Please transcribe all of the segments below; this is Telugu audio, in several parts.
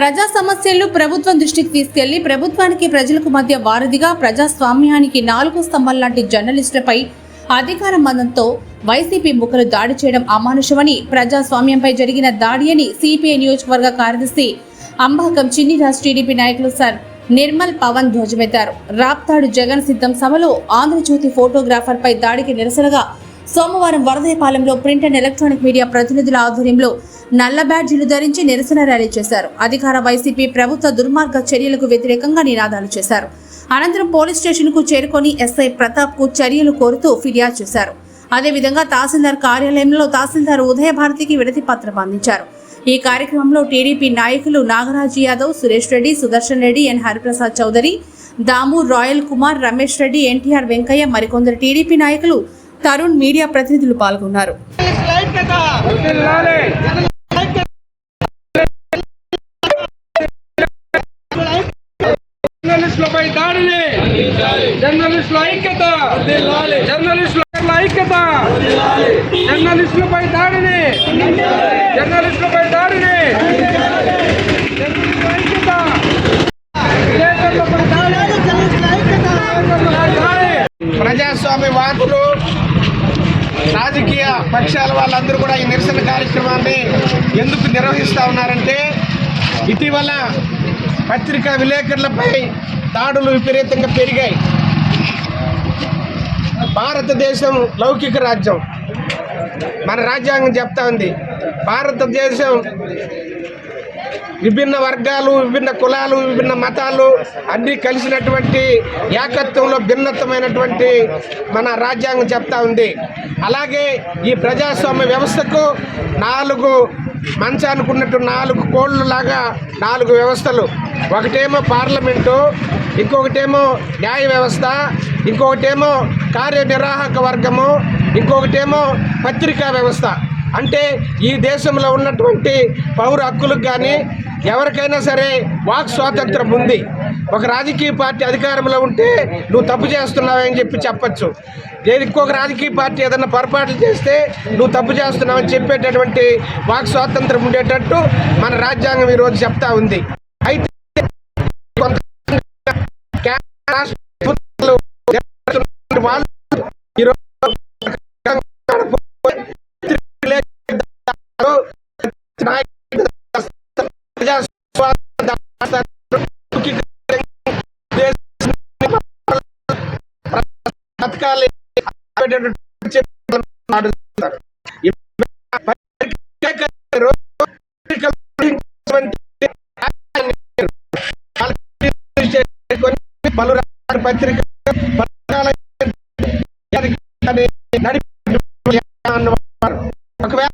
ప్రజా సమస్యలను ప్రభుత్వం దృష్టికి తీసుకెళ్ళి ప్రభుత్వానికి ప్రజలకు మధ్య వారధిగా ప్రజాస్వామ్యానికి నాలుగు స్తంభం లాంటి జర్నలిస్టులపై అధికార మందంతో వైసీపీ ముఖలు దాడి చేయడం అమానుషమని ప్రజాస్వామ్యంపై జరిగిన దాడి అని సిపిఐ నియోజకవర్గ కార్యదర్శి అంబాకం చిన్నిరాజ్ టీడీపీ నాయకులు సార్ నిర్మల్ పవన్ ధ్వజమెత్తారు. రాప్తాడు జగన్ సిద్ధం సభలో ఆంధ్రజ్యోతి ఫోటోగ్రాఫర్ పై దాడికి నిరసనగా సోమవారం వరదయపాలెంలో ప్రింట్ అండ్ ఎలక్ట్రానిక్ మీడియా ప్రతినిధుల ఆధ్వర్యంలో నల్ల బ్యాడ్జీలు ధరించి నిరసన ర్యాలీ చేశారు. అధికార వైసీపీ ప్రభుత్వ దుర్మార్గ చర్యలకు వ్యతిరేకంగా నినాదాలు చేశారు. అనంతరం పోలీస్ స్టేషన్కు చేరుకొని ఎస్ఐ ప్రతాప్కు చర్యలు కోరుతూ ఫిర్యాదు చేశారు. అదేవిధంగా తహసీల్దార్ కార్యాలయంలో తహసీల్దార్ ఉదయభారతికి విడతి పత్రం అందించారు. ఈ కార్యక్రమంలో టీడీపీ నాయకులు నాగరాజ్ యాదవ్ సురేష్ రెడ్డి సుదర్శన్ రెడ్డి ఎన్ హరిప్రసాద్ చౌదరి దాము రాయల్ కుమార్ రమేష్ రెడ్డి ఎన్టీఆర్ వెంకయ్య మరికొందరు టీడీపీ నాయకులు తరుణ్ మీడియా ప్రతినిధులు పాల్గొన్నారు. జర్నలిస్టులపై దాడిని. జర్నలిస్టుల ఐక్యత. జర్నలిస్టుల ఐక్యత. జర్నలిస్టులపై దాడిని. జర్నలిస్టులపై దాడిని. ప్రజాస్వామ్య వాదులు రాజకీయ పక్షాల వాళ్ళందరూ కూడా ఈ నిరసన కార్యక్రమాన్ని ఎందుకు నిర్వహిస్తూ ఉన్నారంటే ఇటీవల పత్రికా విలేకరులపై దాడులు విపరీతంగా పెరిగాయి. భారతదేశం లౌకిక రాజ్యం. మన రాజ్యాంగం చెప్తా ఉంది. భారతదేశం విభిన్న వర్గాలు విభిన్న కులాలు విభిన్న మతాలు అన్నీ కలిసినటువంటి ఏకత్వంలో భిన్నత్వమైనటువంటి మన రాజ్యాంగం చెప్తా ఉంది. అలాగే ఈ ప్రజాస్వామ్య వ్యవస్థకు నాలుగు మంచి అనుకున్నట్టు నాలుగు కోళ్ళు లాగా నాలుగు వ్యవస్థలు. ఒకటేమో పార్లమెంటు ఇంకొకటేమో న్యాయ వ్యవస్థ ఇంకొకటేమో కార్యనిర్వాహక వర్గము ఇంకొకటేమో పత్రికా వ్యవస్థ. అంటే ఈ దేశంలో ఉన్నటువంటి పౌర హక్కులకు కానీ ఎవరికైనా సరే వాక్ స్వాతంత్రం ఉంది. ఒక రాజకీయ పార్టీ అధికారంలో ఉంటే నువ్వు తప్పు చేస్తున్నావని చెప్పి చెప్పచ్చు. లేదు ఇంకొక రాజకీయ పార్టీ ఏదైనా పొరపాట్లు చేస్తే నువ్వు తప్పు చేస్తున్నావని చెప్పేటటువంటి వాక్ స్వాతంత్రం ఉండేటట్టు మన రాజ్యాంగం ఈరోజు చెప్తా ఉంది. అయితే కొంత రాష్ట్ర వాళ్ళు ఈరోజు పలు పత్రిక ఒకవేళ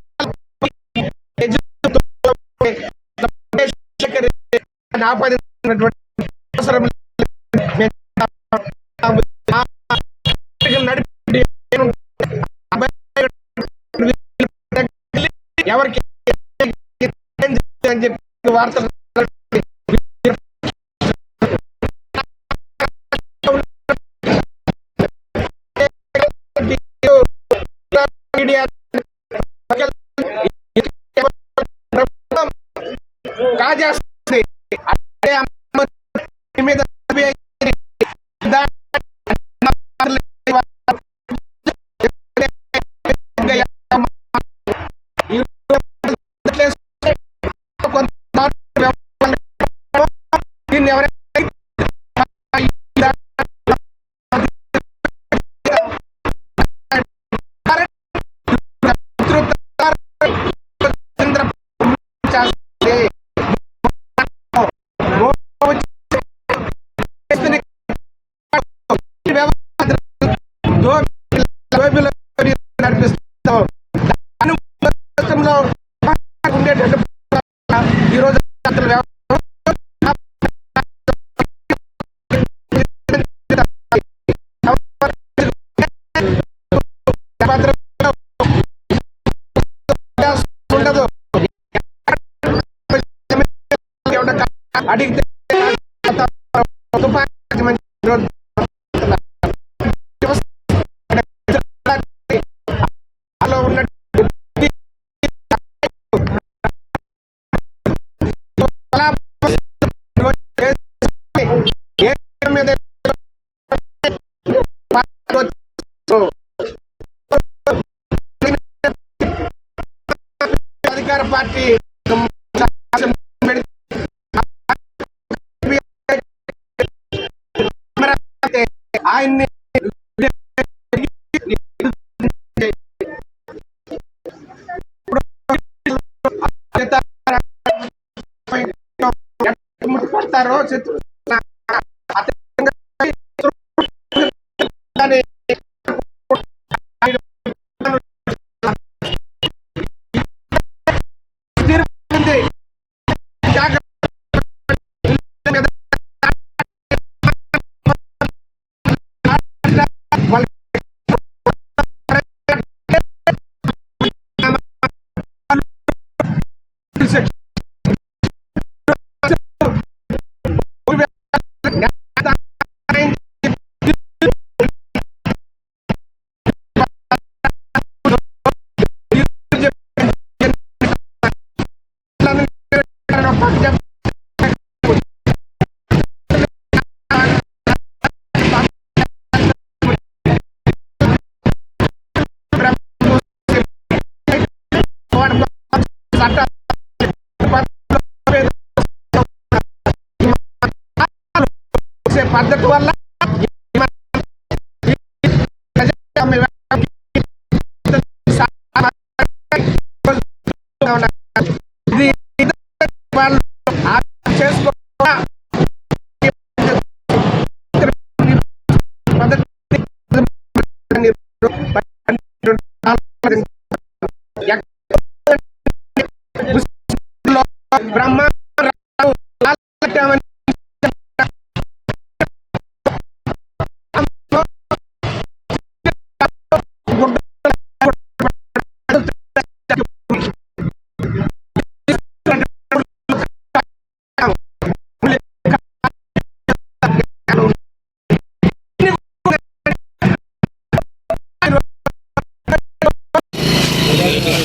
ఆపాదించినటువంటి చెప్పి వార్తలు మీడియా నడిపిస్తాం. ఉండేటట్టు ఈరోజు అసలు అడిగితే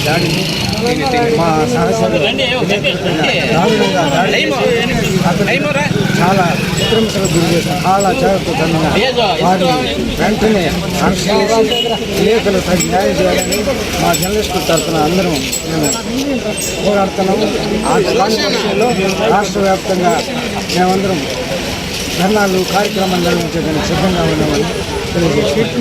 దాడిని మా సహచరులు దారుణంగా దాడి చాలా చిత్రహింసలకు గురి చేసిన చాలా జాగ్రత్తగా వారిని వెంటనే చేసి లేఖలు తగిన న్యాయం చేయాలని మా జర్నలిస్టుల తరఫున అందరం మేము పోరాడుతున్నాము. ఆ పక్షంలో రాష్ట్ర వ్యాప్తంగా మేమందరం ధర్నాలు కార్యక్రమాలు నిర్వహించడానికి సిద్ధంగా ఉన్నామని తెలియజేస్తున్నాం.